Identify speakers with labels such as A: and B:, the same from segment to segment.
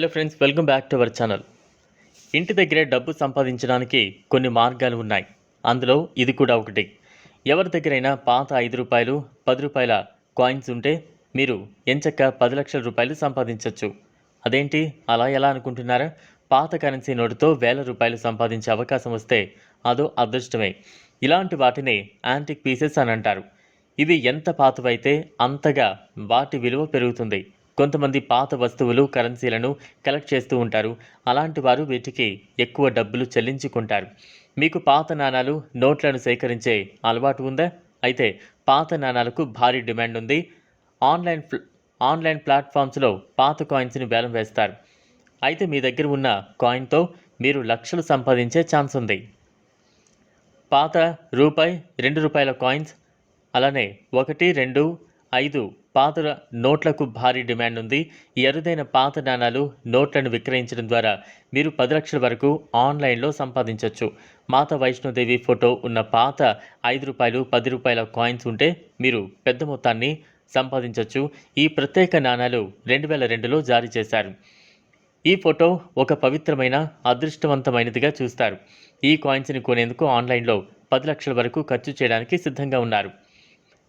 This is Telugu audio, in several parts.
A: Hello friends welcome back to our channel ఇంటి దగ్గరే డబ్బు సంపాదించడానికి కొన్ని మార్గాలు ఉన్నాయి. అందులో ఇది కూడా ఒకటి. ఎవరి దగ్గరైనా పాత ఐదు రూపాయలు పది రూపాయల కాయిన్స్ ఉంటే మీరు ఎంచక్క పది లక్షల రూపాయలు సంపాదించవచ్చు అదేంటి? అలా ఎలా అనుకుంటున్నారా? పాత కరెన్సీ నోటుతో వేల రూపాయలు సంపాదించే అవకాశం వస్తే అదో అదృష్టమే. ఇలాంటి వాటిని యాంటిక్ పీసెస్ అని అంటారు. ఇవి ఎంత పాతవైతే అంతగా వాటి విలువ పెరుగుతుంది. కొంతమంది పాత వస్తువులు కరెన్సీలను కలెక్ట్ చేస్తూ ఉంటారు. అలాంటి వారు వీటికి ఎక్కువ డబ్బులు చెల్లించుకుంటారు. మీకు పాత నాణాలు నోట్లను సేకరించే అలవాటు ఉందా? అయితే పాత నాణాలకు భారీ డిమాండ్ ఉంది. ఆన్లైన్ ఆన్లైన్ ప్లాట్ఫామ్స్లో పాత కాయిన్స్ని వేలం వేస్తారు. అయితే మీ దగ్గర ఉన్న కాయిన్తో మీరు లక్షలు సంపాదించే ఛాన్స్ ఉంది. పాత రూపాయి రెండు రూపాయల కాయిన్స్ అలానే ఒకటి రెండు ఐదు పాత నోట్లకు భారీ డిమాండ్ ఉంది. ఈ అరుదైన పాత నాణాలు నోట్లను విక్రయించడం ద్వారా మీరు పది లక్షల వరకు ఆన్లైన్లో సంపాదించవచ్చు మాత వైష్ణోదేవి ఫోటో ఉన్న పాత ఐదు రూపాయలు పది రూపాయల కాయిన్స్ ఉంటే మీరు పెద్ద మొత్తాన్ని సంపాదించవచ్చు ఈ ప్రత్యేక నాణాలు రెండు వేల రెండులో జారీ చేశారు. ఈ ఫోటో ఒక పవిత్రమైన అదృష్టవంతమైనదిగా చూస్తారు. ఈ కాయిన్స్ని కొనేందుకు ఆన్లైన్లో పది లక్షల వరకు ఖర్చు చేయడానికి సిద్ధంగా ఉన్నారు.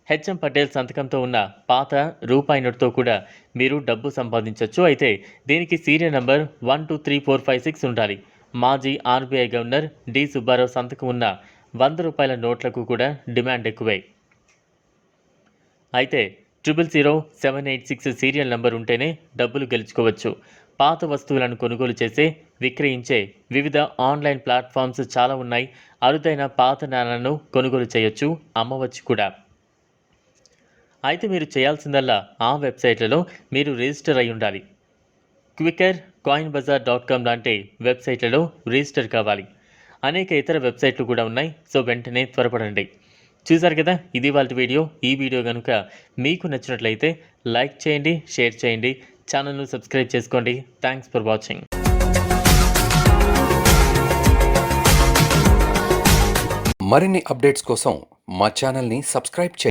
A: హెచ్ఎం పటేల్ సంతకంతో ఉన్న పాత రూపాయి నోటుతో కూడా మీరు డబ్బు సంపాదించవచ్చు అయితే దీనికి serial number one two three four five six ఉండాలి. మాజీ ఆర్బీఐ గవర్నర్ డి. సుబ్బారావు సంతకం ఉన్న వంద రూపాయల నోట్లకు కూడా డిమాండ్ ఎక్కువే. అయితే triple zero seven eight six serial number ఉంటేనే డబ్బులు గెలుచుకోవచ్చు. పాత వస్తువులను కొనుగోలు చేసే విక్రయించే వివిధ ఆన్లైన్ ప్లాట్ఫామ్స్ చాలా ఉన్నాయి. అరుదైన పాత నాణాలను కొనుగోలు చేయొచ్చు అమ్మవచ్చు కూడా. అయితే మీరు చేయాల్సిందల్లా ఆ వెబ్సైట్లలో మీరు రిజిస్టర్ అయి ఉండాలి. Quikr Coin Bazaar dot com లాంటి వెబ్సైట్లలో రిజిస్టర్ కావాలి. అనేక ఇతర వెబ్సైట్లు కూడా ఉన్నాయి సో వెంటనే త్వరపడండి. చూసారు కదా ఇది వాళ్ళ వీడియో. ఈ వీడియో కనుక మీకు నచ్చినట్లయితే లైక్ చేయండి షేర్ చేయండి ఛానల్ను సబ్స్క్రైబ్ చేసుకోండి. Thanks for watching.
B: మరిన్ని అప్డేట్స్ కోసం మా ఛానల్ని సబ్స్క్రైబ్ చేయండి.